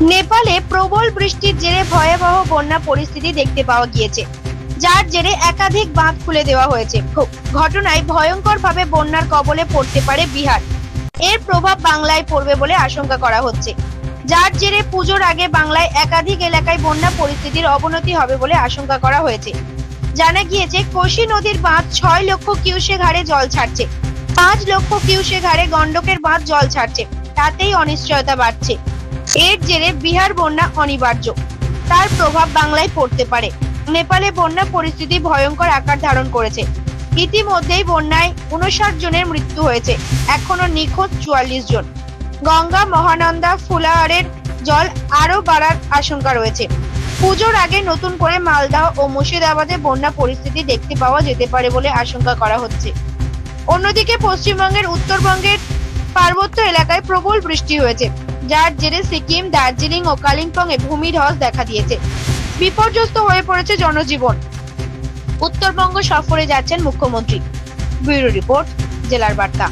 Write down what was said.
নেপালে প্রবল বৃষ্টির জেরে ভয়াবহ বন্যা পরিস্থিতি দেখতে পাওয়া গিয়েছে, যার জেরে একাধিক বাঁধ খুলে দেওয়া হয়েছে। ঘটনায় ভয়ঙ্করভাবে বন্যার কবলে পড়তে পারে বিহার। এর প্রভাব বাংলায় পড়বে বলে আশঙ্কা করা হচ্ছে। যার জেরে পুজোর আগে বাংলায় একাধিক এলাকায় বন্যা পরিস্থিতির অবনতি হবে বলে আশঙ্কা করা হয়েছে। জানা গিয়েছে, কোশি নদীর বাঁধ ছয় লক্ষ কিউসেক হারে জল ছাড়ছে। পাঁচ লক্ষ কিউসেক হারে গন্ডকের বাঁধ জল ছাড়ছে। তাতেই অনিশ্চয়তা বাড়ছে। এর জেরে বিহার বন্যা অনিবার্য। তার প্রভাব বাংলায় পড়তে পারে। নেপালে বন্যা পরিস্থিতি ভয়ঙ্কর আকার ধারণ করেছে। ইতিমধ্যেই বন্যায় উনষাট জনের মৃত্যু হয়েছে। এখনও নিখোঁজ চুয়াল্লিশ জন। গঙ্গা, মহানন্দা, ফুলাহারের জল আরও বাড়ার আশঙ্কা রয়েছে। পুজোর আগে নতুন করে মালদহ ও মুর্শিদাবাদে বন্যা পরিস্থিতি দেখতে পাওয়া যেতে পারে বলে আশঙ্কা করা হচ্ছে। অন্যদিকে পশ্চিমবঙ্গের উত্তরবঙ্গের পার্বত্য এলাকায় প্রবল বৃষ্টি হয়েছে। যার জেরে সিকিম, দার্জিলিং ও কালিম্পং এ ভূমিধস দেখা দিয়েছে। বিপর্যস্ত হয়ে পড়েছে জনজীবন। উত্তরবঙ্গ সফরে যাচ্ছেন মুখ্যমন্ত্রী। ব্যুরো রিপোর্ট, জেলার বার্তা।